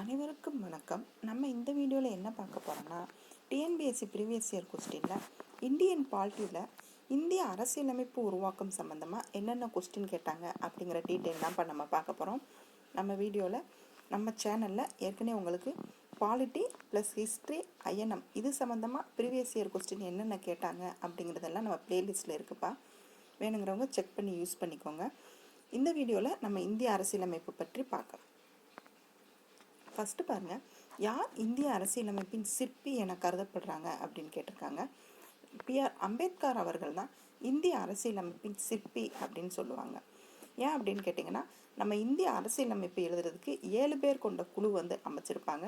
அனைவருக்கும் வணக்கம். நம்ம இந்த வீடியோவில் என்ன பார்க்க போகிறோம்னா டிஎன்பிஎஸ்சி ப்ரீவியஸ் இயர் கொஸ்டினில் இந்தியன் பாலிட்டியில் இந்திய அரசியலமைப்பு உருவாக்கம் சம்மந்தமாக என்னென்ன கொஸ்டின் கேட்டாங்க அப்படிங்கிற டீட்டெயில் தான் இப்போ நம்ம பார்க்க போகிறோம் நம்ம வீடியோவில் நம்ம சேனலில் ஏற்கனவே உங்களுக்கு பாலிட்டி ப்ளஸ் ஹிஸ்ட்ரி ஐஎன்எம் இது சம்மந்தமாக ப்ரீவியஸ் இயர் கொஸ்டின் என்னென்ன கேட்டாங்க அப்படிங்கிறதெல்லாம் நம்ம ப்ளேலிஸ்ட்டில் இருக்குப்பா. வேணுங்கிறவங்க செக் பண்ணி யூஸ் பண்ணிக்கோங்க. இந்த வீடியோவில் நம்ம இந்திய அரசியலமைப்பு பற்றி பார்க்கலாம். ஃபஸ்ட்டு பாருங்கள் யார் இந்திய அரசியலமைப்பின் சிற்பி என கருதப்படுறாங்க அப்படின்னு கேட்டிருக்காங்க. பிஆர் அம்பேத்கர் அவர்கள் தான் இந்திய அரசியலமைப்பின் சிற்பி அப்படின்னு சொல்லுவாங்க. ஏன் அப்படின்னு கேட்டிங்கன்னா நம்ம இந்திய அரசியலமைப்பு எழுதுறதுக்கு ஏழு பேர் கொண்ட குழு வந்து அமைச்சிருப்பாங்க.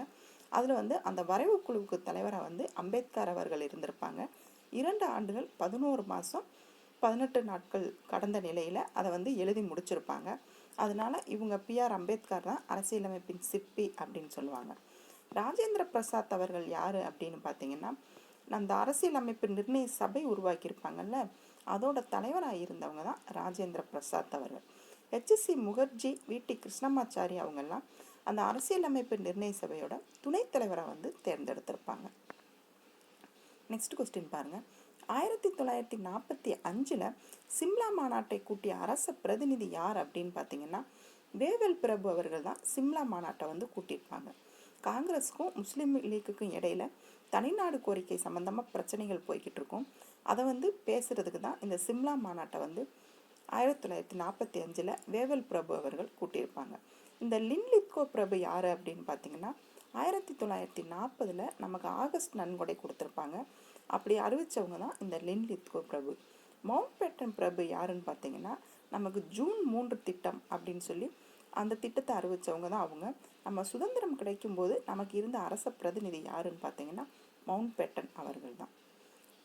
அதில் வந்து அந்த வரைவு குழுவுக்கு தலைவராக வந்து அம்பேத்கர் அவர்கள் இருந்திருப்பாங்க. இரண்டு ஆண்டுகள் பதினோரு மாதம் பதினெட்டு நாட்கள் கடந்த நிலையில் அதை வந்து எழுதி முடிச்சிருப்பாங்க. அதனால இவங்க பிஆர் அம்பேத்கர் தான் அரசியலமைப்பின் சிற்பி அப்படின்னு சொல்லுவாங்க. ராஜேந்திர பிரசாத் அவர்கள் யார் அப்படின்னு பார்த்தீங்கன்னா அந்த அரசியலமைப்பு நிர்ணய சபை உருவாக்கியிருப்பாங்கல்ல அதோட தலைவராக இருந்தவங்க தான் ராஜேந்திர பிரசாத் அவர்கள். ஹெச்எஸ்சி முகர்ஜி விடி கிருஷ்ணமாச்சாரி அவங்கெல்லாம் அந்த அரசியலமைப்பு நிர்ணய சபையோட துணைத் தலைவராக வந்து தேர்ந்தெடுத்திருப்பாங்க. நெக்ஸ்ட் கொஸ்டின் பாருங்கள் ஆயிரத்தி தொள்ளாயிரத்தி நாற்பத்தி அஞ்சில் சிம்லா மாநாட்டை கூட்டிய அரச பிரதிநிதி யார் அப்படின்னு பார்த்தீங்கன்னா வேவல் பிரபு அவர்கள் தான் சிம்லா மாநாட்டை வந்து கூட்டியிருப்பாங்க. காங்கிரஸுக்கும் முஸ்லீம் லீக்குக்கும் இடையில தனிநாடு கோரிக்கை சம்மந்தமாக பிரச்சனைகள் போய்கிட்டு இருக்கும். அதை வந்து பேசுகிறதுக்கு தான் இந்த சிம்லா மாநாட்டை வந்து ஆயிரத்தி தொள்ளாயிரத்தி நாற்பத்தி அஞ்சில் வேவல் பிரபு அவர்கள் கூட்டியிருப்பாங்க. இந்த லின்லித்கோ பிரபு யார் அப்படின்னு பார்த்தீங்கன்னா ஆயிரத்தி தொள்ளாயிரத்தி நாற்பதில் நமக்கு ஆகஸ்ட் நன்கொடை கொடுத்துருப்பாங்க. அப்படி அறிவித்தவங்க தான் இந்த லென்லித்கோ பிரபு மவுண்ட் பேட்டன் பிரபு யாருன்னு பார்த்தீங்கன்னா நமக்கு ஜூன் மூன்று திட்டம் அப்படின்னு சொல்லி அந்த திட்டத்தை அறிவித்தவங்க தான் அவங்க. நம்ம சுதந்திரம் கிடைக்கும்போது நமக்கு இருந்த அரச பிரதிநிதி யாருன்னு பார்த்தீங்கன்னா மவுண்ட் பேட்டன் அவர்கள் தான்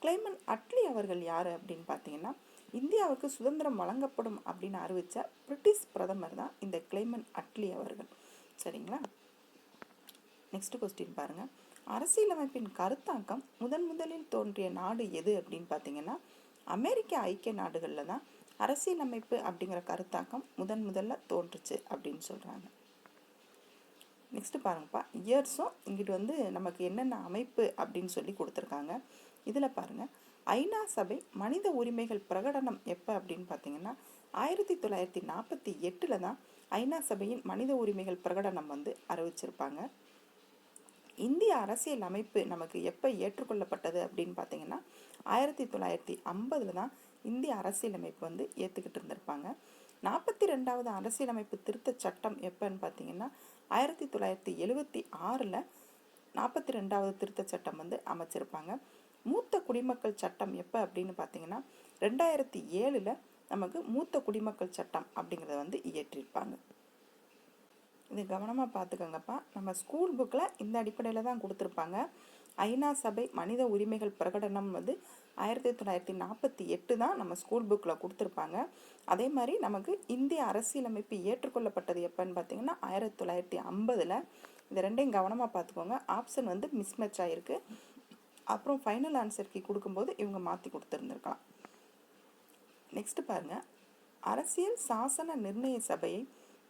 கிளைமன் அட்லி அவர்கள் யார் அப்படின்னு பார்த்தீங்கன்னா இந்தியாவுக்கு சுதந்திரம் வழங்கப்படும் அப்படின்னு அறிவித்த பிரிட்டிஷ் பிரதமர் தான் இந்த கிளைமன் அட்லி அவர்கள். சரிங்களா? நெக்ஸ்ட் கொஸ்டின் பாருங்கள் அரசியலமைப்பின் கருத்தாக்கம் முதன் முதலில் தோன்றிய நாடு எது அப்படின்னு பார்த்தீங்கன்னா அமெரிக்க ஐக்கிய நாடுகளில் தான் அரசியலமைப்பு அப்படிங்கிற கருத்தாக்கம் முதன் முதல்ல தோன்றுச்சு அப்படின்னு சொல்கிறாங்க நெக்ஸ்ட்டு பாருங்கப்பா. இயர்ஸும் இங்கிட்டு வந்து நமக்கு என்னென்ன அமைப்பு அப்படின்னு சொல்லி கொடுத்துருக்காங்க. இதில் பாருங்கள் ஐநா சபை மனித உரிமைகள் பிரகடனம் எப்போ அப்படின்னு பார்த்தீங்கன்னா ஆயிரத்தி தொள்ளாயிரத்தி நாற்பத்தி எட்டில் தான் ஐநா சபையின் மனித உரிமைகள் பிரகடனம் வந்து அறிவிச்சிருப்பாங்க. இந்திய அரசியல் அமைப்பு நமக்கு எப்போ ஏற்றுக்கொள்ளப்பட்டது அப்படின்னு பார்த்தீங்கன்னா ஆயிரத்தி தொள்ளாயிரத்தி ஐம்பதில் தான் இந்திய அரசியலமைப்பு வந்து ஏற்றுக்கிட்டு இருந்திருப்பாங்க. நாற்பத்தி ரெண்டாவது அரசியலமைப்பு திருத்த சட்டம் எப்போன்னு பார்த்தீங்கன்னா ஆயிரத்தி தொள்ளாயிரத்தி எழுவத்தி ஆறில் நாற்பத்தி ரெண்டாவது திருத்த சட்டம் வந்து அமைச்சிருப்பாங்க. மூத்த குடிமக்கள் சட்டம் எப்போ அப்படின்னு பார்த்தீங்கன்னா ரெண்டாயிரத்தி ஏழில் நமக்கு மூத்த குடிமக்கள் சட்டம் அப்படிங்கிறத வந்து இயற்றியிருப்பாங்க இது கவனமாக பார்த்துக்கோங்கப்பா நம்ம ஸ்கூல் புக்கில் இந்த அடிப்படையில் தான் கொடுத்துருப்பாங்க. ஐநா சபை மனித உரிமைகள் பிரகடனம் வந்து ஆயிரத்தி தொள்ளாயிரத்தி நாற்பத்தி எட்டு தான் நம்ம ஸ்கூல் புக்கில் கொடுத்துருப்பாங்க. அதே மாதிரி நமக்கு இந்திய அரசியலமைப்பு ஏற்றுக்கொள்ளப்பட்டது எப்போன்னு பார்த்தீங்கன்னா ஆயிரத்தி தொள்ளாயிரத்தி ஐம்பதில். இந்த ரெண்டையும் கவனமாக பார்த்துக்கோங்க ஆப்ஷன் வந்து மிஸ்மேட்ச் ஆகிருக்கு அப்புறம் ஃபைனல் ஆன்சர்க்கு கொடுக்கும்போது இவங்க மாற்றி கொடுத்துருந்துருக்கலாம். நெக்ஸ்ட் பாருங்கள் அரசியல் சாசன நிர்ணய சபையை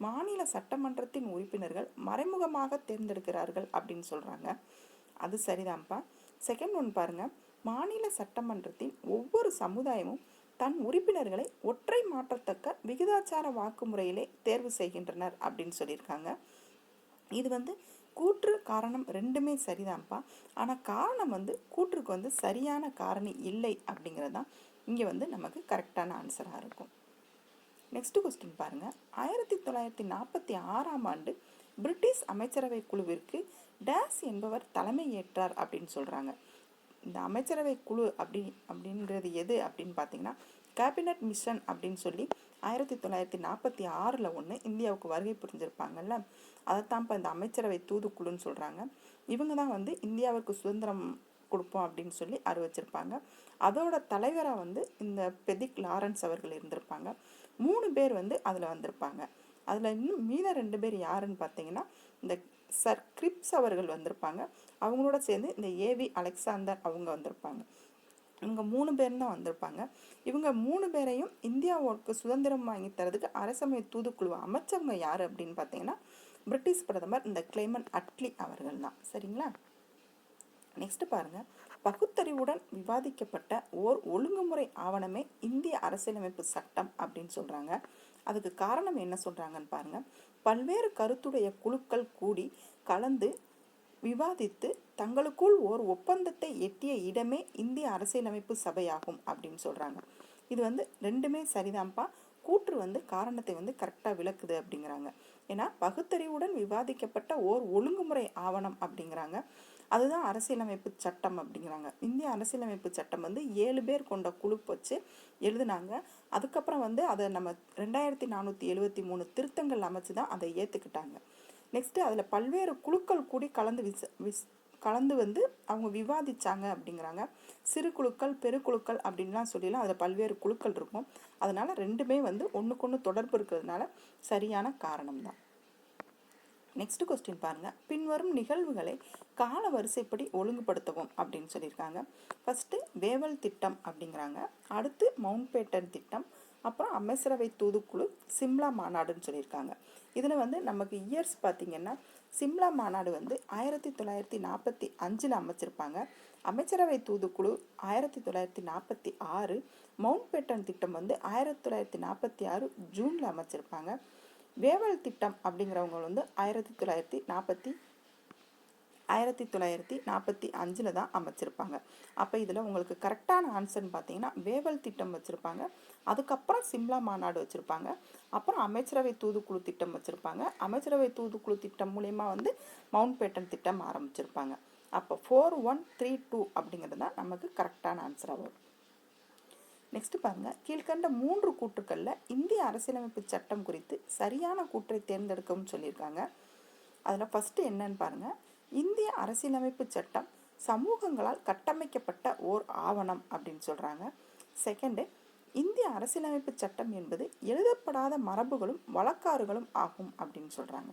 மாநில சட்டமன்றத்தின் உறுப்பினர்கள் மறைமுகமாக தேர்ந்தெடுக்கிறார்கள் அப்படின்னு சொல்கிறாங்க அது சரிதான்ப்பா. செகண்ட் ஒன் பாருங்கள் மாநில சட்டமன்றத்தின் ஒவ்வொரு சமுதாயமும் தன் உறுப்பினர்களை ஒற்றை மாற்றத்தக்க விகிதாச்சார வாக்குமுறையிலே தேர்வு செய்கின்றனர் அப்படின்னு சொல்லியிருக்காங்க. இது வந்து கூற்று காரணம் ரெண்டுமே சரிதான்ப்பா. ஆனால் காரணம் வந்து கூற்றுக்கு வந்து சரியான காரணி இல்லை அப்படிங்கிறது தான் இங்கே வந்து நமக்கு கரெக்டான ஆன்சராக இருக்கும். நெக்ஸ்ட் கொஸ்டின் பாருங்கள் ஆயிரத்தி தொள்ளாயிரத்தி நாற்பத்தி ஆறாம் ஆண்டு பிரிட்டிஷ் அமைச்சரவை குழுவிற்கு டேஸ் என்பவர் தலைமை ஏற்றார் அப்படின்னு சொல்கிறாங்க இந்த அமைச்சரவை குழு அப்படி அப்படின்றது எது அப்படின்னு பார்த்தீங்கன்னா கேபினட் மிஷன் அப்படின்னு சொல்லி ஆயிரத்தி தொள்ளாயிரத்தி நாற்பத்தி ஆறில் ஒன்று இந்தியாவுக்கு வருகை புரிஞ்சிருப்பாங்கல்ல? அதைத்தான் இப்போ இந்த அமைச்சரவை தூதுக்குழுன்னு சொல்கிறாங்க இவங்க தான் வந்து இந்தியாவிற்கு சுதந்திரம் கொடுப்போம் அப்படின்னு சொல்லி அறிவிச்சிருப்பாங்க. அதோட தலைவராக வந்து இந்த பெதிக் லாரன்ஸ் அவர்கள் இருந்திருப்பாங்க. மூணு பேர் வந்து அதில் வந்திருப்பாங்க. அதில் இன்னும் மீத ரெண்டு பேர் யாருன்னு பார்த்தீங்கன்னா இந்த சர் கிரிப்ஸ் அவர்கள் வந்திருப்பாங்க. அவங்களோட சேர்ந்து இந்த ஏவி அலெக்சாந்தர் அவங்க வந்திருப்பாங்க. இவங்க மூணு பேர் தான் வந்திருப்பாங்க. இவங்க மூணு பேரையும் இந்தியாவுக்கு சுதந்திரம் வாங்கி தரதுக்கு அரசமை தூதுக்குழு அமைச்சவங்க யார் அப்படின்னு பார்த்தீங்கன்னா பிரிட்டிஷ் பிரதமர் இந்த கிளைமன் அட்லி அவர்கள் தான் சரிங்களா? நெக்ஸ்ட் பாருங்க. பகுத்தறிவுடன் விவாதிக்கப்பட்ட ஓர் ஒழுங்குமுறை ஆவணமே இந்திய அரசியலமைப்பு சட்டம் அப்படின்னு சொல்றாங்க. அதுக்கு காரணம் என்ன சொல்றாங்கன்னு பாருங்க. பல்வேறு கருத்துடைய குழுக்கள் கூடி கலந்து விவாதித்து தங்களுக்குள் ஓர் ஒப்பந்தத்தை எட்டிய இடமே இந்திய அரசியலமைப்பு சபையாகும் அப்படின்னு சொல்றாங்க. இது வந்து ரெண்டுமே சரிதான்ப்பா கூற்று வந்து காரணத்தை வந்து கரெக்டாக விளக்குது அப்படிங்கிறாங்க. ஏன்னா பகுத்தறிவுடன் விவாதிக்கப்பட்ட ஓர் ஒழுங்குமுறை ஆவணம் அப்படிங்கிறாங்க. அதுதான் அரசியலமைப்பு சட்டம் அப்படிங்கிறாங்க. இந்திய அரசியலமைப்பு சட்டம் வந்து ஏழு பேர் கொண்ட குழு வச்சு எழுதுனாங்க. அதுக்கப்புறம் வந்து அதை நம்ம ரெண்டாயிரத்தி நானூற்றி எழுபத்தி மூணு திருத்தங்கள் அமைச்சு தான் அதை ஏற்றுக்கிட்டாங்க நெக்ஸ்ட்டு அதில் பல்வேறு குழுக்கள் கூடி கலந்து விச விஸ் கலந்து வந்து அவங்க விவாதித்தாங்க அப்படிங்கிறாங்க. சிறு குழுக்கள் பெருக்குழுக்கள் அப்படின்லாம் சொல்லிலாம் அதில் பல்வேறு குழுக்கள் இருக்கும். அதனால் ரெண்டுமே வந்து ஒன்றுக்கு ஒன்று தொடர்பு இருக்கிறதுனால சரியான காரணம் தான் நெக்ஸ்ட் கொஸ்டின் பாருங்கள் பின்வரும் நிகழ்வுகளை கால வரிசைப்படி ஒழுங்குபடுத்தவும் அப்படின்னு சொல்லியிருக்காங்க. ஃபஸ்ட்டு வேவல் திட்டம் அப்படிங்கிறாங்க. அடுத்து மவுண்ட் பேட்டன் திட்டம். அப்புறம் அமைச்சரவை தூதுக்குழு சிம்லா மாநாடுன்னு சொல்லியிருக்காங்க. இதில் வந்து நமக்கு இயர்ஸ் பார்த்திங்கன்னா சிம்லா மாநாடு வந்து ஆயிரத்தி தொள்ளாயிரத்தி நாற்பத்தி அஞ்சில் அமைச்சிருப்பாங்க. அமைச்சரவை தூதுக்குழு ஆயிரத்தி தொள்ளாயிரத்தி நாற்பத்தி ஆறு. மவுண்ட் பேட்டன் திட்டம் வந்து ஆயிரத்தி தொள்ளாயிரத்தி நாற்பத்தி ஆறு ஜூனில் அமைச்சிருப்பாங்க. வேவல் திட்டம் அப்படிங்கிறவங்க வந்து ஆயிரத்தி தொள்ளாயிரத்தி நாற்பத்தி ஆயிரத்தி தொள்ளாயிரத்தி நாற்பத்தி அஞ்சில் தான் அமைச்சிருப்பாங்க. அப்போ இதில் உங்களுக்கு கரெக்டான ஆன்சர்னு பார்த்தீங்கன்னா வேவல் திட்டம் வச்சுருப்பாங்க. அதுக்கப்புறம் சிம்லா மாநாடு வச்சுருப்பாங்க. அப்புறம் அமைச்சரவை தூதுக்குழு திட்டம் வச்சுருப்பாங்க. அமைச்சரவை தூதுக்குழு திட்டம் மூலயமா வந்து மவுண்ட் பேட்டன் திட்டம் ஆரம்பிச்சிருப்பாங்க. அப்போ ஃபோர் ஒன் த்ரீ டூ அப்படிங்கிறது தான் நமக்கு கரெக்டான ஆன்சராக வரும். நெக்ஸ்ட் பாருங்க. கீழ்கண்ட மூன்று கூற்றுக்களில் இந்திய அரசியலமைப்பு சட்டம் குறித்து சரியான கூற்றை தேர்ந்தெடுக்கவும் சொல்லியிருக்காங்க. அதில் ஃபஸ்ட்டு என்னன்னு பாருங்க. இந்திய அரசியலமைப்பு சட்டம் சமூகங்களால் கட்டமைக்கப்பட்ட ஓர் ஆவணம் அப்படின்னு சொல்கிறாங்க செகண்டு இந்திய அரசியலமைப்பு சட்டம் என்பது எழுதப்படாத மரபுகளும் வழக்காறுகளும் ஆகும் அப்படின்னு சொல்கிறாங்க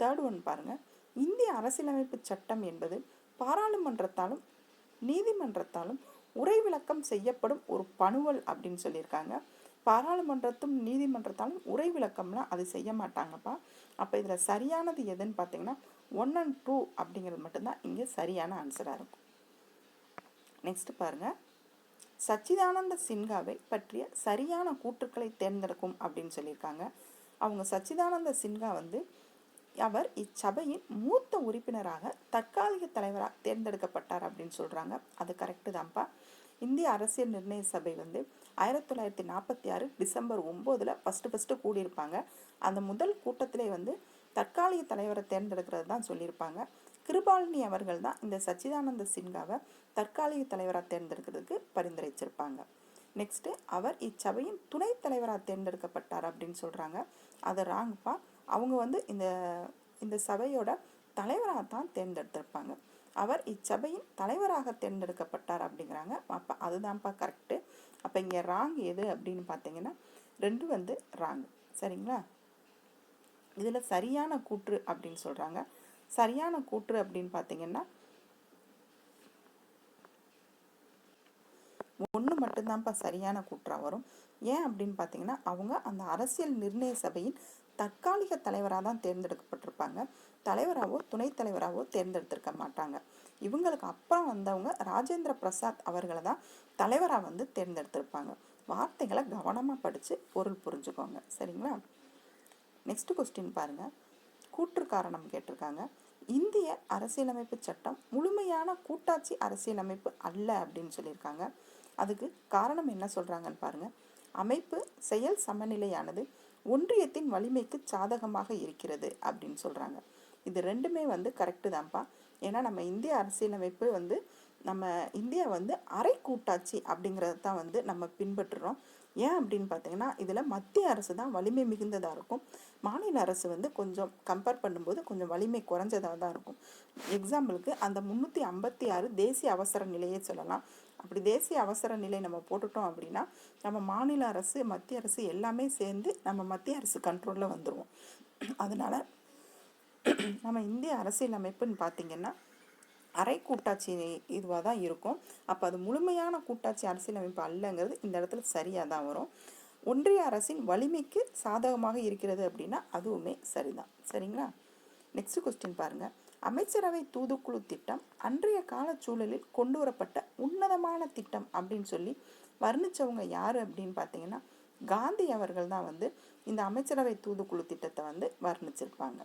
தேர்ட் ஒன் பாருங்க. இந்திய அரசியலமைப்பு சட்டம் என்பது பாராளுமன்றத்தாலும் நீதிமன்றத்தாலும் உரை விளக்கம் செய்யப்படும் ஒரு பணுவல் அப்படின்னு சொல்லியிருக்காங்க. பாராளுமன்றத்தும் நீதிமன்றத்தாலும் உரை விளக்கம்லாம் அது செய்ய மாட்டாங்கப்பா. அப்போ இதில் சரியானது எதுன்னு பார்த்தீங்கன்னா ஒன் அண்ட் டூ அப்படிங்கிறது மட்டும்தான். இங்கே சரியான ஆன்சராக இருக்கும். நெக்ஸ்ட் பாருங்கள் சச்சிதானந்த சின்ஹாவை பற்றிய சரியான கூற்றுக்களை தேர்ந்தெடுக்கும் அப்படின்னு சொல்லியிருக்காங்க. அவங்க சச்சிதானந்த சின்ஹா வந்து அவர் இச்சபையின் மூத்த உறுப்பினராக தற்காலிக தலைவராக தேர்ந்தெடுக்கப்பட்டார் அப்படின்னு சொல்கிறாங்க அது கரெக்டு தான்ப்பா. இந்திய அரசியல் நிர்ணய சபை வந்து ஆயிரத்தி தொள்ளாயிரத்தி நாற்பத்தி ஆறு டிசம்பர் ஒம்போதில் ஃபஸ்ட்டு ஃபஸ்ட்டு கூடியிருப்பாங்க. அந்த முதல் கூட்டத்திலே வந்து தற்காலிக தலைவரை தேர்ந்தெடுக்கிறது தான் சொல்லியிருப்பாங்க. கிருபாலினி அவர்கள் தான் இந்த சச்சிதானந்த சின்ஹாவை தற்காலிக தலைவராக தேர்ந்தெடுக்கிறதுக்கு பரிந்துரைச்சிருப்பாங்க. நெக்ஸ்ட்டு அவர் இச்சபையின் துணைத் தலைவராக தேர்ந்தெடுக்கப்பட்டார் அப்படின்னு சொல்கிறாங்க அது ராங்ப்பா அவங்க வந்து இந்த இந்த சபையோட தலைவராக தான் தேர்ந்தெடுத்திருப்பாங்க. அவர் இச்சபையின் தலைவராக தேர்ந்தெடுக்கப்பட்டார் அப்படிங்கிறாங்க. அப்போ அதுதான்ப்பா கரெக்டு அப்போ இங்கே ராங் எது அப்படின்னு பார்த்தீங்கன்னா ரெண்டு வந்து ராங் சரிங்களா? இதில் சரியான கூற்று அப்படின்னு சொல்கிறாங்க சரியான கூற்று அப்படின்னு பார்த்தீங்கன்னா ஒன்று மட்டும்தான்ப்பா சரியான கூற்றாக வரும். ஏன் அப்படின்னு பார்த்தீங்கன்னா அவங்க அந்த அரசியல் நிர்ணய சபையின் தற்காலிக தலைவராக தான் தேர்ந்தெடுக்கப்பட்டிருப்பாங்க. தலைவராகவோ துணைத் தலைவராகவோ தேர்ந்தெடுத்திருக்க மாட்டாங்க. இவங்களுக்கு அப்புறம் வந்தவங்க ராஜேந்திர பிரசாத் அவர்களை தான் தலைவராக வந்து தேர்ந்தெடுத்திருப்பாங்க. வார்த்தைகளை கவனமாக படித்து பொருள் புரிஞ்சுக்கோங்க. சரிங்களா? நெக்ஸ்ட் கொஸ்டின் பாருங்க. கூற்று காரணம் கேட்டிருக்காங்க. இந்திய அரசியலமைப்பு சட்டம் முழுமையான கூட்டாட்சி அரசியலமைப்பு அல்ல அப்படின்னு சொல்லியிருக்காங்க. அதுக்கு காரணம் என்ன சொல்கிறாங்கன்னு பாருங்க. அமைப்பு செயல் சமநிலையானது. ஒன்றியத்தின் வலிமைக்கு சாதகமாக இருக்கிறது அப்படின்னு சொல்கிறாங்க இது ரெண்டுமே வந்து கரெக்டு தான்ப்பா. ஏன்னா நம்ம இந்திய அரசியலமைப்பு வந்து நம்ம இந்தியா வந்து அரை கூட்டாட்சி அப்படிங்கிறது தான் வந்து நம்ம பின்பற்றுறோம். ஏன் அப்படின்னு பார்த்தீங்கன்னா இதில் மத்திய அரசு தான் வலிமை மிகுந்ததாக இருக்கும். மாநில அரசு வந்து கொஞ்சம் கம்பேர் பண்ணும்போது கொஞ்சம் வலிமை குறைஞ்சதாக தான் இருக்கும். எக்ஸாம்பிளுக்கு அந்த முந்நூற்றி ஐம்பத்தி ஆறு தேசிய அவசர நிலையே சொல்லலாம். அப்படி தேசிய அவசர நிலை நம்ம போட்டுட்டோம் அப்படின்னா நம்ம மாநில அரசு மத்திய அரசு எல்லாமே சேர்ந்து நம்ம மத்திய அரசு கண்ட்ரோலில் வந்துடுவோம் அதனால் நம்ம இந்திய அரசியலமைப்புன்னு பார்த்தீங்கன்னா அரை கூட்டாட்சி இதுவாக தான் இருக்கும். அப்போ அது முழுமையான கூட்டாட்சி அரசியலமைப்பு அல்லங்கிறது இந்த இடத்துல சரியாக தான் வரும். ஒன்றிய அரசின் வலிமைக்கு சாதகமாக இருக்கிறது அப்படின்னா அதுவுமே சரிதான். சரிங்களா? நெக்ஸ்ட் கொஸ்டின் பாருங்கள் அமைச்சரவை தூதுக்குழு திட்டம் அன்றைய கால சூழலில் கொண்டு வரப்பட்ட உன்னதமான திட்டம் அப்படின்னு சொல்லி வர்ணிச்சவங்க யார் அப்படின்னு பார்த்தீங்கன்னா காந்தி அவர்கள் தான் வந்து இந்த அமைச்சரவை தூதுக்குழு திட்டத்தை வந்து வர்ணிச்சிருப்பாங்க.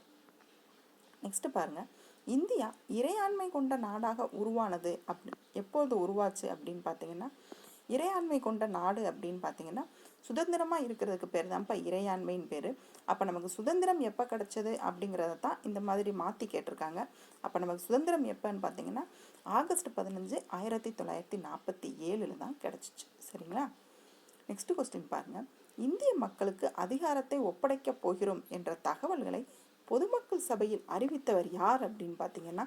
நெக்ஸ்ட்டு பாருங்கள் இந்தியா இறையாண்மை கொண்ட நாடாக உருவானது அப்படி எப்போது உருவாச்சு அப்படின்னு பார்த்தீங்கன்னா இறையாண்மை கொண்ட நாடு அப்படின்னு பார்த்தீங்கன்னா சுதந்திரமாக இருக்கிறதுக்கு பேர் தான்ப்பா இறையாண்மைன்னு பேர். அப்போ நமக்கு சுதந்திரம் எப்போ கிடச்சது அப்படிங்கிறத தான் இந்த மாதிரி மாற்றி கேட்டிருக்காங்க. அப்போ நமக்கு சுதந்திரம் எப்போன்னு பார்த்தீங்கன்னா ஆகஸ்ட் பதினஞ்சு ஆயிரத்தி தொள்ளாயிரத்தி நாற்பத்தி ஏழில் தான் கிடச்சிச்சு. சரிங்களா? நெக்ஸ்ட் கொஸ்டின் பாருங்கள் இந்திய மக்களுக்கு அதிகாரத்தை ஒப்படைக்கப் போகிறோம் என்ற தகவல்களை பொதுமக்கள் சபையில் அறிவித்தவர் யார் அப்படின்னு பார்த்தீங்கன்னா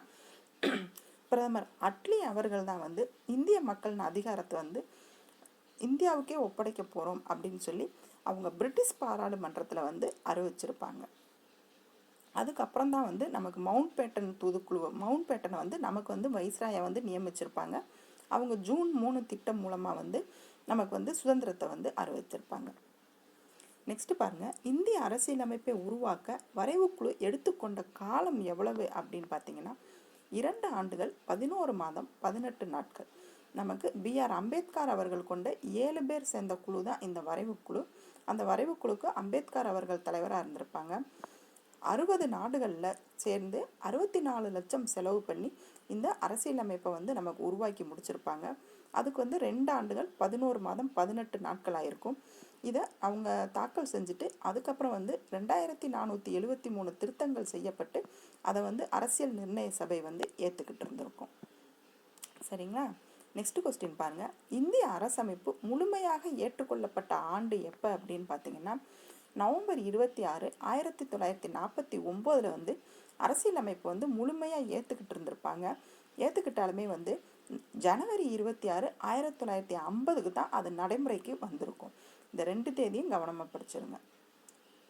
பிரதமர் அட்லி அவர்கள் தான் வந்து இந்திய மக்களின் அதிகாரத்தை வந்து இந்தியாவுக்கே ஒப்படைக்க போகிறோம் அப்படின்னு சொல்லி அவங்க பிரிட்டிஷ் பாராளுமன்றத்தில் வந்து அறிவிச்சிருப்பாங்க. அதுக்கப்புறம் தான் வந்து நமக்கு மவுண்ட் பேட்டன் தூதுக்குழு மவுண்ட் பேட்டனை வந்து நமக்கு வந்து வைஸ்ராயை வந்து நியமிச்சிருப்பாங்க. அவங்க ஜூன் மூணு திட்டம் மூலமாக வந்து நமக்கு வந்து சுதந்திரத்தை வந்து அறிவிச்சிருப்பாங்க. நெக்ஸ்ட்டு பாருங்கள் இந்திய அரசியலமைப்பை உருவாக்க வரைவுக்குழு எடுத்துக்கொண்ட காலம் எவ்வளவு அப்படின்னு பார்த்தீங்கன்னா இரண்டு ஆண்டுகள் பதினோரு மாதம் பதினெட்டு நாட்கள். நமக்கு பிஆர் அம்பேத்கர் அவர்கள் கொண்ட ஏழு பேர் சேர்ந்த குழு தான் இந்த வரைவுக்குழு அந்த வரைவுக்குழுக்கு அம்பேத்கர் அவர்கள் தலைவராக இருந்திருப்பாங்க. அறுபது நாடுகளில் சேர்ந்து அறுபத்தி நாலு லட்சம் செலவு பண்ணி இந்த அரசியலமைப்பை வந்து நமக்கு உருவாக்கி முடிச்சிருப்பாங்க. அதுக்கு வந்து ரெண்டு ஆண்டுகள் பதினோரு மாதம் பதினெட்டு நாட்கள் ஆயிருக்கும் இதை அவங்க தாக்கல் செஞ்சுட்டு அதுக்கப்புறம் வந்து ரெண்டாயிரத்தி நானூற்றி எழுபத்தி மூணு திருத்தங்கள் செய்யப்பட்டு அதை வந்து அரசியல் நிர்ணய சபை வந்து ஏற்றுக்கிட்டு இருந்திருக்கும். சரிங்களா? நெக்ஸ்ட் கொஸ்டின் பாருங்கள் இந்திய அரசமைப்பு முழுமையாக ஏற்றுக்கொள்ளப்பட்ட ஆண்டு எப்போ அப்படின்னு பார்த்தீங்கன்னா நவம்பர் இருபத்தி ஆறு ஆயிரத்தி தொள்ளாயிரத்தி நாற்பத்தி ஒம்போதில் வந்து அரசியலமைப்பு வந்து முழுமையாக ஏற்றுக்கிட்டு இருந்திருப்பாங்க. ஏற்றுக்கிட்டாலுமே வந்து ஜனவரி இருபத்தி ஆறு ஆயிரத்தி தொள்ளாயிரத்தி ஐம்பதுக்கு தான் அது நடைமுறைக்கு வந்திருக்கும். இந்த ரெண்டு தேதியும் கவனமாக படிச்சிருங்க.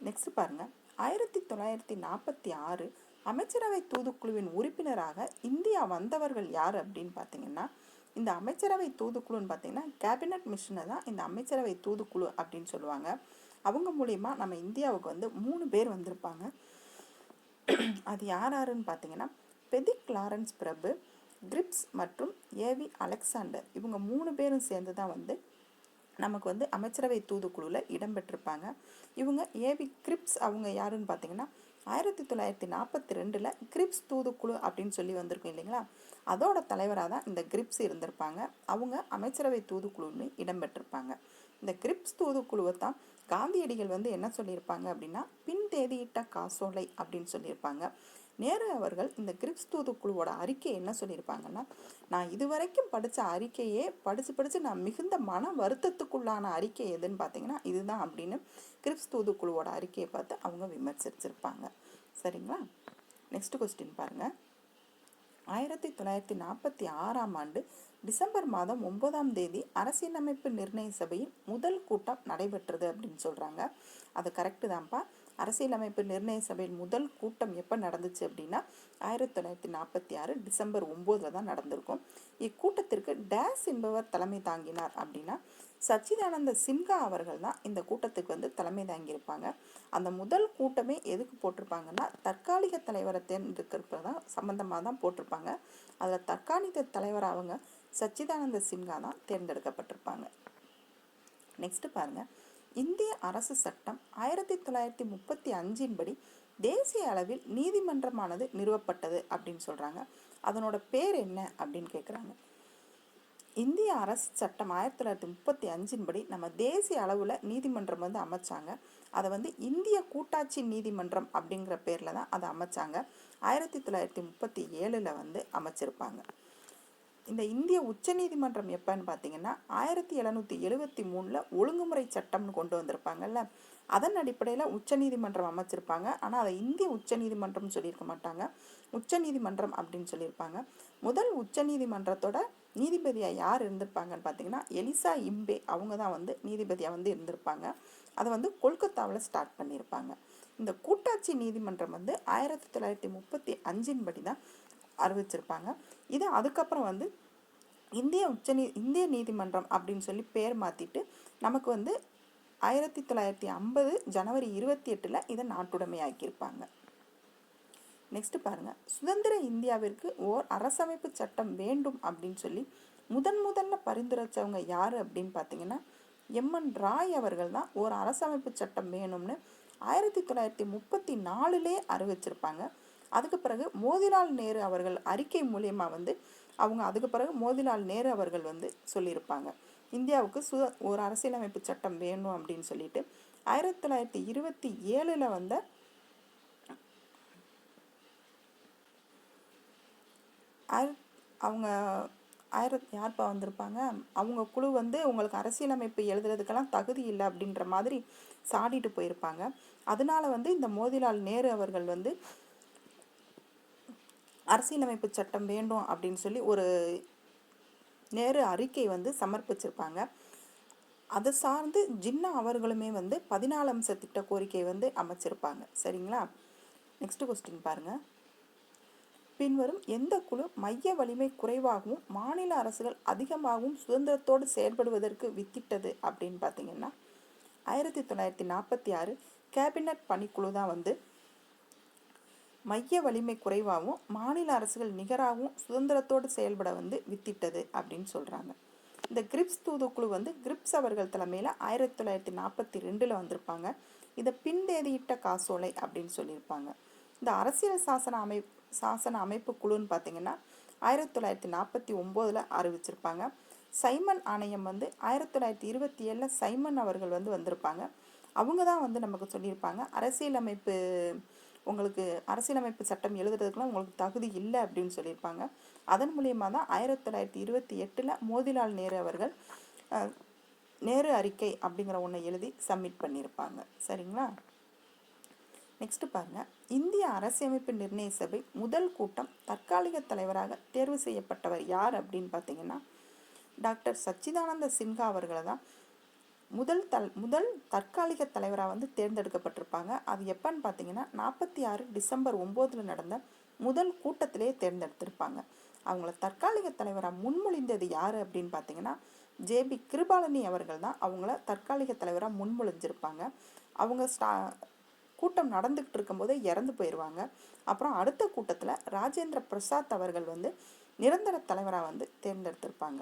நெக்ஸ்ட் பாருங்க. ஆயிரத்தி தொள்ளாயிரத்தி நாற்பத்தி ஆறு அமைச்சரவை தூதுக்குழுவின் உறுப்பினராக இந்தியா வந்தவர்கள் யார் அப்படின்னு பார்த்தீங்கன்னா இந்த அமைச்சரவை தூதுக்குழுன்னு பார்த்தீங்கன்னா கேபினட் மிஷனை தான் இந்த அமைச்சரவை தூதுக்குழு அப்படின்னு சொல்லுவாங்க. அவங்க மூலயமா நம்ம இந்தியாவுக்கு வந்து மூணு பேர் வந்திருப்பாங்க. அது யார் யாருன்னு பார்த்தீங்கன்னா பெதிக் லாரன்ஸ் பிரபு கிரிப்ஸ் மற்றும் ஏவி அலெக்சாண்டர் இவங்க மூணு பேரும் சேர்ந்து தான் வந்து நமக்கு வந்து அமைச்சரவை தூதுக்குழுவில் இடம்பெற்றிருப்பாங்க. இவங்க ஏவி கிரிப்ஸ் அவங்க யாருன்னு பார்த்தீங்கன்னா ஆயிரத்தி தொள்ளாயிரத்தி நாற்பத்தி ரெண்டில் கிரிப்ஸ் தூதுக்குழு அப்படின்னு சொல்லி வந்திருக்கும் இல்லைங்களா? அதோட தலைவராக தான் இந்த கிரிப்ஸ் இருந்திருப்பாங்க. அவங்க அமைச்சரவை தூதுக்குழுன்னு இடம்பெற்றிருப்பாங்க. இந்த கிரிப்ஸ் தூதுக்குழுவை தான் காந்தியடிகள் வந்து என்ன சொல்லியிருப்பாங்க அப்படின்னா பின் தேதியிட்ட காசோலை அப்படின்னு சொல்லியிருப்பாங்க. நேரு அவர்கள் இந்த கிரிப்ஸ் தூதுக்குழுவோட அறிக்கை என்ன சொல்லியிருப்பாங்கன்னா நான் இதுவரைக்கும் படித்த அறிக்கையே படித்து படித்து நான் மிகுந்த மன வருத்தத்துக்குள்ளான அறிக்கை எதுன்னு பார்த்தீங்கன்னா இதுதான் அப்படின்னு கிரிப்ஸ் தூதுக்குழுவோட அறிக்கையை பார்த்து அவங்க விமர்சிச்சிருப்பாங்க. சரிங்களா? நெக்ஸ்ட் கொஸ்டின் பாருங்கள் ஆயிரத்தி தொள்ளாயிரத்தி நாற்பத்தி ஆறாம் ஆண்டு டிசம்பர் மாதம் ஒன்பதாம் தேதி அரசியலமைப்பு நிர்ணய சபையின் முதல் கூட்டம் நடைபெற்றது அப்படின்னு சொல்கிறாங்க அது கரெக்டு தான்ப்பா. அரசியலமைப்பு நிர்ணய சபையின் முதல் கூட்டம் எப்போ நடந்துச்சு அப்படின்னா ஆயிரத்தி தொள்ளாயிரத்தி நாற்பத்தி ஆறு டிசம்பர் ஒம்போதில் தான் நடந்திருக்கும். இக்கூட்டத்திற்கு டேஸ் என்பவர் தலைமை தாங்கினார் அப்படின்னா சச்சிதானந்த சின்ஹா அவர்கள் தான் இந்த கூட்டத்துக்கு வந்து தலைமை தாங்கியிருப்பாங்க. அந்த முதல் கூட்டமே எதுக்கு போட்டிருப்பாங்கன்னா தற்காலிக தலைவரை தேர்ந்தெடுக்கிறப்ப தான் சம்மந்தமாக தான் போட்டிருப்பாங்க. அதில் தற்காலிக தலைவர் அவங்க சச்சிதானந்த சின்ஹா தான் தேர்ந்தெடுக்கப்பட்டிருப்பாங்க. நெக்ஸ்ட்டு பாருங்கள் இந்திய அரசு சட்டம் ஆயிரத்தி தொள்ளாயிரத்தி முப்பத்தி அஞ்சின் படி தேசிய அளவில் நீதிமன்றமானது நிறுவப்பட்டது அப்படின்னு சொல்கிறாங்க அதனோட பேர் என்ன அப்படின்னு கேட்குறாங்க இந்திய அரசு சட்டம் ஆயிரத்தி தொள்ளாயிரத்தி முப்பத்தி அஞ்சின் படி நம்ம தேசிய அளவில் நீதிமன்றம் வந்து அமைச்சாங்க. அதை வந்து இந்திய கூட்டாட்சி நீதிமன்றம் அப்படிங்கிற பேரில் தான் அதை அமைச்சாங்க. ஆயிரத்தி தொள்ளாயிரத்தி முப்பத்தி ஏழில் வந்து அமைச்சிருப்பாங்க. இந்த இந்திய உச்சநீதிமன்றம் எப்போன்னு பார்த்தீங்கன்னா ஆயிரத்தி எழுநூற்றி எழுபத்தி மூணில் ஒழுங்குமுறை சட்டம்னு கொண்டு வந்திருப்பாங்கல்ல? அதன் அடிப்படையில் உச்சநீதிமன்றம் அமைச்சிருப்பாங்க. ஆனால் அதை இந்திய உச்சநீதிமன்றம்னு சொல்லியிருக்க மாட்டாங்க. உச்சநீதிமன்றம் அப்படின்னு சொல்லியிருப்பாங்க. முதல் உச்சநீதிமன்றத்தோட நீதிபதியாக யார் இருந்திருப்பாங்கன்னு பார்த்தீங்கன்னா எலிசா இம்பே அவங்க தான் வந்து நீதிபதியாக வந்து இருந்திருப்பாங்க. அதை வந்து கொல்கத்தாவில் ஸ்டார்ட் பண்ணியிருப்பாங்க. இந்த கூட்டாட்சி நீதிமன்றம் வந்து ஆயிரத்தி தொள்ளாயிரத்தி முப்பத்தி அஞ்சின் படி தான் அறிவிச்சிருப்பாங்க. இது அதுக்கப்புறம் வந்து இந்திய உச்சநீ இந்திய நீதிமன்றம் அப்படின்னு சொல்லி பேர் மாற்றிட்டு நமக்கு வந்து ஆயிரத்தி தொள்ளாயிரத்தி ஐம்பது ஜனவரி இருபத்தி எட்டில் இதை நாட்டுடைமையாக்கியிருப்பாங்க. நெக்ஸ்ட் பாருங்கள் சுதந்திர இந்தியாவிற்கு ஓர் அரசமைப்பு சட்டம் வேண்டும் அப்படின்னு சொல்லி முதன் முதல்ல பரிந்துரைச்சவங்க யார் அப்படின்னு பார்த்தீங்கன்னா எம்என் ராய் அவர்கள் தான் ஒரு அரசமைப்பு சட்டம் வேணும்னு ஆயிரத்தி தொள்ளாயிரத்தி முப்பத்தி நாலுலே அறிவிச்சிருப்பாங்க. அதுக்கு பிறகு மோதிலால் நேரு அவர்கள் அறிக்கை மூலியமாக வந்து அவங்க அதுக்கு பிறகு மோதிலால் நேரு அவர்கள் வந்து சொல்லியிருப்பாங்க. இந்தியாவுக்கு சு ஒரு அரசியலமைப்பு சட்டம் வேணும் அப்படின்னு சொல்லிட்டு ஆயிரத்தி தொள்ளாயிரத்தி இருபத்தி ஏழில் வந்த அவங்க ஆயிரத் யார்ப்பா வந்திருப்பாங்க? அவங்க குழு வந்து உங்களுக்கு அரசியலமைப்பு எழுதுறதுக்கெல்லாம் தகுதி இல்லை அப்படின்ற மாதிரி சாடிட்டு போயிருப்பாங்க. அதனால வந்து இந்த மோதிலால் நேரு அவர்கள் வந்து அரசியலமைப்பு சட்டம் வேண்டும் அப்படின்னு சொல்லி ஒரு நேரு அறிக்கை வந்து சமர்ப்பிச்சிருப்பாங்க. அதை சார்ந்து ஜின்னா அவர்களுமே வந்து பதினாலு அம்ச திட்ட கோரிக்கை வந்து அமைச்சிருப்பாங்க. சரிங்களா? நெக்ஸ்ட் கொஸ்டின் பாருங்கள் பின்வரும் எந்த குழு மைய வலிமை குறைவாகவும் மாநில அரசுகள் அதிகமாகவும் சுதந்திரத்தோடு செயல்படுவதற்கு வித்திட்டது அப்படின்னு பார்த்தீங்கன்னா ஆயிரத்தி தொள்ளாயிரத்தி நாற்பத்தி ஆறு கேபினட் பணிக்குழு தான் வந்து மைய வலிமை குறைவாகவும் மாநில அரசுகள் நிகராகவும் சுதந்திரத்தோடு செயல்பட வந்து வித்திட்டது அப்படின்னு சொல்கிறாங்க இந்த கிரிப்ஸ் தூதுக்குழு வந்து கிரிப்ஸ் அவர்கள் தலைமையில் ஆயிரத்தி தொள்ளாயிரத்தி நாற்பத்தி ரெண்டில் வந்திருப்பாங்க. இதை பின்தேதியிட்ட காசோலை அப்படின்னு சொல்லியிருப்பாங்க. இந்த அரசியல் சாசன அமை சாசன அமைப்பு குழுன்னு பார்த்தீங்கன்னா ஆயிரத்தி தொள்ளாயிரத்தி நாற்பத்தி ஒம்போதில் அறிவிச்சிருப்பாங்க. சைமன் ஆணையம் வந்து ஆயிரத்தி தொள்ளாயிரத்தி இருபத்தி ஏழில் சைமன் அவர்கள் வந்து வந்திருப்பாங்க. அவங்க தான் வந்து நமக்கு சொல்லியிருப்பாங்க. அரசியலமைப்பு உங்களுக்கு அரசியலமைப்பு சட்டம் எழுதுறதுக்குலாம் உங்களுக்கு தகுதி இல்லை அப்படின்னு சொல்லியிருப்பாங்க. அதன் மூலியமாக தான் ஆயிரத்தி தொள்ளாயிரத்தி இருபத்தி எட்டில் மோதிலால் நேரு அவர்கள் நேரு அறிக்கை அப்படிங்கிற ஒன்றை எழுதி சப்மிட் பண்ணியிருப்பாங்க. சரிங்களா? நெக்ஸ்ட் பாருங்க. இந்திய அரசியமைப்பு நிர்ணய சபை முதல் கூட்டம் தற்காலிக தலைவராக தேர்வு செய்யப்பட்டவர் யார் அப்படின்னு பார்த்தீங்கன்னா டாக்டர் சச்சிதானந்த சின்ஹா அவர்களை தான் முதல் தல் முதல் தற்காலிக தலைவராக வந்து தேர்ந்தெடுக்கப்பட்டிருப்பாங்க. அது எப்போன்னு பார்த்தீங்கன்னா நாற்பத்தி ஆறு டிசம்பர் ஒம்போதில் நடந்த முதல் கூட்டத்திலே தேர்ந்தெடுத்திருப்பாங்க. அவங்கள தற்காலிக தலைவராக முன்மொழிந்தது யார் அப்படின்னு பார்த்தீங்கன்னா ஜேபி கிருபாலனி அவர்கள் தான். அவங்கள தற்காலிக தலைவராக முன்மொழிஞ்சிருப்பாங்க. அவங்க ஸ்டா கூட்டம் நடந்துக்கிட்டு இருக்கும்போதே இறந்து போயிடுவாங்க அப்புறம் அடுத்த கூட்டத்தில் ராஜேந்திர பிரசாத் அவர்கள் வந்து நிரந்தர தலைவராக வந்து தேர்ந்தெடுத்திருப்பாங்க.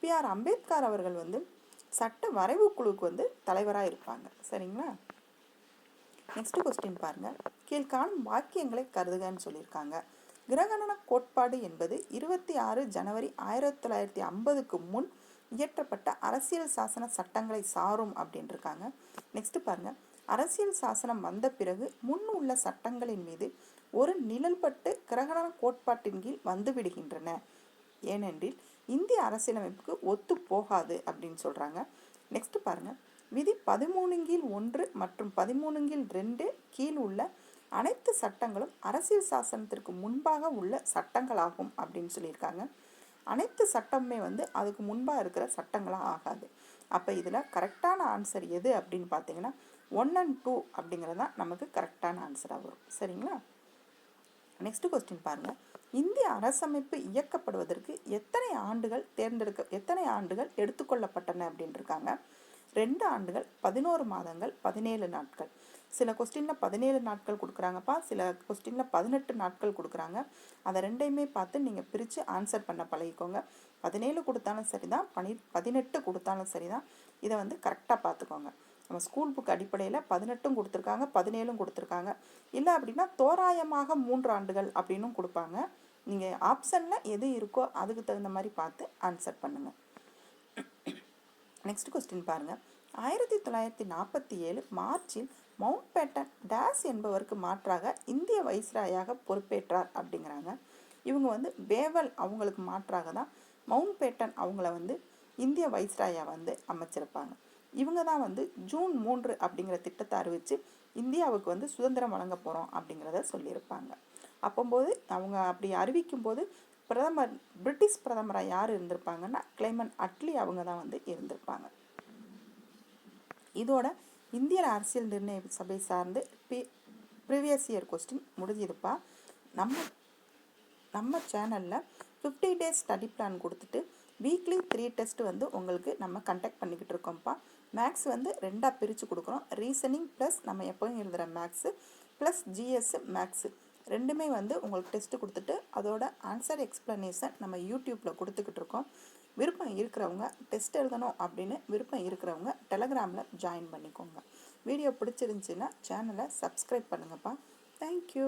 பி ஆர் அம்பேத்கர் அவர்கள் வந்து சட்ட வரைவு குழுவுக்கு வந்து தலைவராக இருப்பாங்க. சரிங்களா? நெக்ஸ்ட் கொஸ்டின் பாருங்க. கீழ்காணும் வாக்கியங்களை கருதுகன்னு சொல்லியிருக்காங்க. கிரகணன கோட்பாடு என்பது இருபத்தி ஆறு ஜனவரி ஆயிரத்தி தொள்ளாயிரத்தி ஐம்பதுக்கு முன் இயற்றப்பட்ட அரசியல் சாசன சட்டங்களை சாரும் அப்படின்னு இருக்காங்க. நெக்ஸ்ட் பாருங்க. அரசியல் சாசனம் வந்த பிறகு முன் உள்ள சட்டங்களின் மீது ஒரு நிழல்பட்டு கிரகணன கோட்பாட்டின் கீழ் வந்து விடுகின்றன. ஏனென்றில் இந்திய அரசியலமைப்புக்கு ஒத்து போகாது அப்படின்னு சொல்கிறாங்க நெக்ஸ்ட் பாருங்கள் விதி பதிமூணுங்கில் ஒன்று மற்றும் பதிமூணுங்கில் ரெண்டு கீழ் உள்ள அனைத்து சட்டங்களும் அரசியல் சாசனத்திற்கு முன்பாக உள்ள சட்டங்களாகும் அப்படின்னு சொல்லியிருக்காங்க. அனைத்து சட்டமுமே வந்து அதுக்கு முன்பாக இருக்கிற சட்டங்களாக ஆகாது. அப்போ இதில் கரெக்டான ஆன்சர் எது அப்படின்னு பார்த்தீங்கன்னா ஒன் அண்ட் டூ அப்படிங்கிறது தான் நமக்கு கரெக்டான ஆன்சராக வரும். சரிங்களா? நெக்ஸ்ட் கொஸ்டின் பாருங்கள் இந்திய அரசமைப்பு இயக்கப்படுவதற்கு எத்தனை ஆண்டுகள் தேர்ந்தெடுக்க எத்தனை ஆண்டுகள் எடுத்துக்கொள்ளப்பட்டன அப்படின்ட்டுருக்காங்க ரெண்டு ஆண்டுகள் பதினோரு மாதங்கள் பதினேழு நாட்கள். சில கொஸ்டினில் பதினேழு நாட்கள் கொடுக்குறாங்கப்பா சில கொஸ்டினில் பதினெட்டு நாட்கள் கொடுக்குறாங்க. அதை ரெண்டையுமே பார்த்து நீங்கள் பிரித்து ஆன்சர் பண்ண பழகிக்கோங்க. பதினேழு கொடுத்தாலும் சரி தான் பனி பதினெட்டு கொடுத்தாலும் சரி தான் இதை வந்து கரெக்டாக பார்த்துக்கோங்க. நம்ம ஸ்கூல் புக் அடிப்படையில் பதினெட்டும் கொடுத்துருக்காங்க பதினேழும் கொடுத்துருக்காங்க. இல்லை அப்படின்னா தோராயமாக மூன்று ஆண்டுகள் அப்படின்னும் கொடுப்பாங்க. நீங்கள் ஆப்ஷனில் எது இருக்கோ அதுக்கு தகுந்த மாதிரி பார்த்து ஆன்சர் பண்ணுங்கள் நெக்ஸ்ட் கொஸ்டின் பாருங்கள் ஆயிரத்தி தொள்ளாயிரத்தி நாற்பத்தி ஏழு மார்ச்சில் மவுண்ட் பேட்டன் டேஸ் என்பவருக்கு மாற்றாக இந்திய வைஸ்ராயாக பொறுப்பேற்றார் அப்படிங்கிறாங்க. இவங்க வந்து பேவல் அவங்களுக்கு மாற்றாக தான் மவுண்ட் பேட்டன் அவங்கள வந்து இந்திய வைஸ்ராயாக வந்து அமைச்சிருப்பாங்க. இவங்க தான் வந்து ஜூன் மூன்று அப்படிங்கிற திட்டத்தை அறிவித்து இந்தியாவுக்கு வந்து சுதந்திரம் வழங்க போகிறோம் அப்படிங்கிறத சொல்லியிருப்பாங்க. அப்போம்போது அவங்க அப்படி அறிவிக்கும் போது பிரதமர் பிரிட்டிஷ் பிரதமராக யார் இருந்திருப்பாங்கன்னா கிளைமன் அட்லி அவங்க தான் வந்து இருந்திருப்பாங்க. இதோட இந்திய அரசியல் நிர்ணய சபை சார்ந்து பி ப்ரீவியஸ் இயர் கொஸ்டின் முடிஞ்சிருப்பா நம்ம நம்ம சேனலில் ஃபிஃப்டி டேஸ் ஸ்டடி பிளான் கொடுத்துட்டு வீக்லி த்ரீ டெஸ்ட் வந்து உங்களுக்கு நம்ம கண்டக்ட் பண்ணிக்கிட்டு இருக்கோம்ப்பா. மேக்ஸ் வந்து ரெண்டாக பிரித்து கொடுக்குறோம். ரீசனிங் ப்ளஸ் நம்ம எப்போயும் எழுதுகிற மேக்ஸு ப்ளஸ் ஜிஎஸ் மேக்ஸு ரெண்டுமே வந்து உங்களுக்கு டெஸ்ட்டு கொடுத்துட்டு அதோட ஆன்சர் எக்ஸ்ப்ளனேஷன் நம்ம யூடியூப்பில் கொடுத்துக்கிட்டு இருக்கோம். விருப்பம் இருக்கிறவங்க டெஸ்ட் எழுதணும் அப்படின்னு விருப்பம் இருக்கிறவங்க டெலகிராமில் ஜாயின் பண்ணிக்கோங்க. வீடியோ பிடிச்சிருந்துச்சின்னா சேனலை சப்ஸ்கிரைப் பண்ணுங்கப்பா. தேங்க்யூ